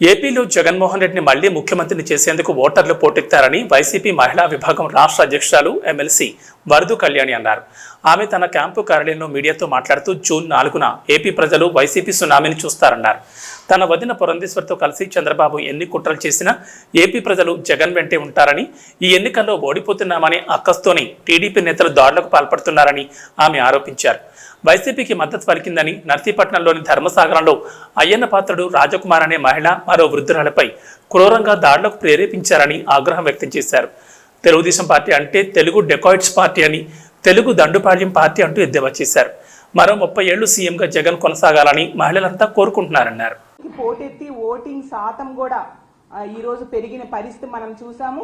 ఏపీలో జగన్మోహన్ రెడ్డిని మళ్ళీ ముఖ్యమంత్రిని చేసేందుకు ఓటర్లు పోటెత్తారని వైసీపీ మహిళా విభాగం రాష్ట్ర అధ్యక్షురాలు ఎమ్మెల్సీ వరదు కళ్యాణి అన్నారు. ఆమె తన క్యాంపు కార్యాలయంలో మీడియాతో మాట్లాడుతూ జూన్ నాలుగున ఏపీ ప్రజలు వైసీపీ సునామీని చూస్తారన్నారు. తన వదిన పురంధేశ్వర్తో కలిసి చంద్రబాబు ఎన్ని కుట్రలు చేసినా ఏపీ ప్రజలు జగన్ వెంటే ఉంటారని ఈ ఎన్నికల్లో ఓడిపోతున్నామని అక్కస్తోని టీడీపీ నేతలు దాడులకు పాల్పడుతున్నారని ఆమె ఆరోపించారు. వైసీపీకి మద్దతు పలికిందని నర్సీపట్నంలోని ధర్మసాగరంలో అయ్యన్న పాత్రుడు రాజకుమార్ అనే మహిళ మరో వృద్ధురాలపై క్రూరంగా దాడులకు ప్రేరేపించారని ఆగ్రహం వ్యక్తం చేశారు. తెలుగుదేశం పార్టీ అంటే తెలుగు డెకాయిట్స్ పార్టీ అని తెలుగు దండుపాళ్యం పార్టీ అంటూ ఎద్దేవా చేశారు. మరో ముప్పై ఏళ్ళు సీఎంగా జగన్ కొనసాగాలని మహిళలంతా కోరుకుంటున్నారన్నారు. పోటెత్తి ఓటింగ్ శాతం కూడా ఈరోజు పెరిగిన పరిస్థితి మనం చూసాము.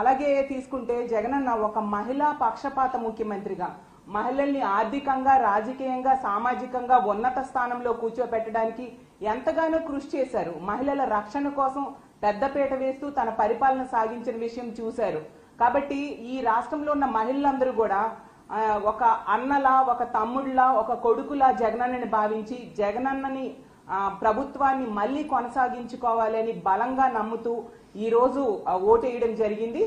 అలాగే తీసుకుంటే జగనన్న ఒక మహిళా పక్షపాత ముఖ్యమంత్రిగా మహిళల్ని ఆర్థికంగా రాజకీయంగా సామాజికంగా ఉన్నత స్థానంలో కూర్చోపెట్టడానికి ఎంతగానో కృషి చేశారు. మహిళల రక్షణ కోసం పెద్దపీట వేస్తూ తన పరిపాలన సాగించిన విషయం చూశారు. కాబట్టి ఈ రాష్ట్రంలో ఉన్న మహిళలందరూ కూడా ఒక అన్నలా ఒక తమ్ముళ్ళా ఒక కొడుకులా జగనన్నని భావించి జగనన్నని ప్రభుత్వాన్ని మళ్ళీ కొనసాగించుకోవాలని బలంగా నమ్ముతూ ఈ రోజు ఓటేయడం జరిగింది.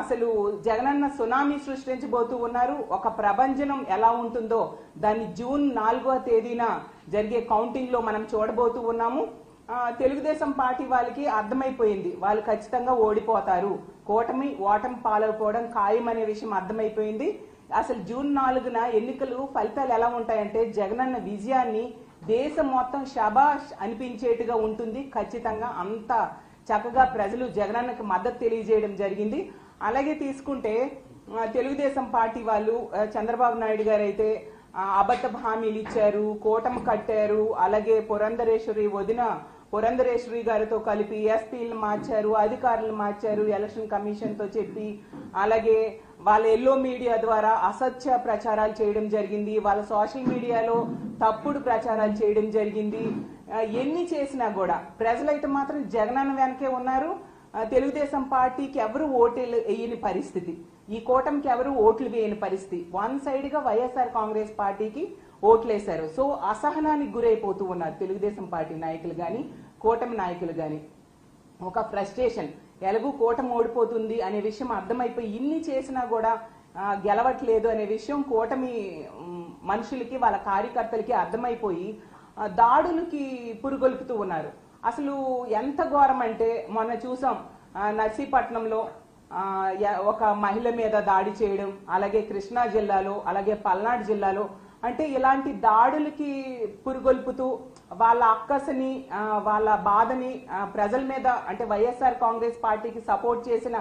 అసలు జగనన్న సునామీ సృష్టించబోతూ ఉన్నారు. ఒక ప్రభంజనం ఎలా ఉంటుందో దాన్ని జూన్ నాలుగో తేదీన జరిగే కౌంటింగ్లో మనం చూడబోతూ ఉన్నాము. తెలుగుదేశం పార్టీ వాళ్ళకి అర్థమైపోయింది. వాళ్ళు ఖచ్చితంగా ఓడిపోతారు. కూటమి ఓటమి పాలవుకోవడం ఖాయం అనే విషయం అర్థమైపోయింది. అసలు జూన్ నాలుగున ఎన్నికలు ఫలితాలు ఎలా ఉంటాయంటే జగనన్న విజయాన్ని దేశం మొత్తం షబాష్ అనిపించేట్టుగా ఉంటుంది. ఖచ్చితంగా అంత చక్కగా ప్రజలు జగనన్నకు మద్దతు తెలియజేయడం జరిగింది. అలాగే తీసుకుంటే తెలుగుదేశం పార్టీ వాళ్ళు చంద్రబాబు నాయుడు గారు అయితే అబద్ధ హామీలు ఇచ్చారు కోటం కట్టారు అలాగే పురంధరేశ్వరి వదిన పురంధరేశ్వరి గారితో కలిపి ఎస్పీలు మార్చారు అధికారులు మార్చారు ఎలక్షన్ కమిషన్తో చెప్పి అలాగే వాళ్ళ ఎల్లో మీడియా ద్వారా అసత్య ప్రచారాలు చేయడం జరిగింది వాళ్ళ సోషల్ మీడియాలో తప్పుడు ప్రచారాలు చేయడం జరిగింది. ఎన్ని చేసినా కూడా ప్రజలైతే మాత్రం జగనన్న వెనకే ఉన్నారు. తెలుగుదేశం పార్టీకి ఎవరు ఓట్లు వేయని పరిస్థితి. ఈ కూటమికి ఎవరు ఓట్లు వేయని పరిస్థితి. వన్ సైడ్గా వైఎస్ఆర్ కాంగ్రెస్ పార్టీకి ఓట్లేశారు సో అసహనానికి గురైపోతూ ఉన్నారు తెలుగుదేశం పార్టీ నాయకులు గాని కూటమి నాయకులు గాని. ఒక ఫ్రస్ట్రేషన్. ఎలాగూ కూటమి ఓడిపోతుంది అనే విషయం అర్థమైపోయి ఇన్ని చేసినా కూడా గెలవట్లేదు అనే విషయం కూటమి మనుషులకి వాళ్ళ కార్యకర్తలకి అర్థమైపోయి దాడులకి పురుగొల్పుతూ ఉన్నారు. అసలు ఎంత ఘోరం అంటే మొన్న చూసాం నర్సీపట్నంలో ఒక మహిళ మీద దాడి చేయడం అలాగే కృష్ణా జిల్లాలో అలాగే పల్నాడు జిల్లాలో. అంటే ఇలాంటి దాడులకి పురుగొల్పుతూ వాళ్ళ అక్కసని వాళ్ళ బాధని ప్రజల మీద అంటే వైఎస్ఆర్ కాంగ్రెస్ పార్టీకి సపోర్ట్ చేసిన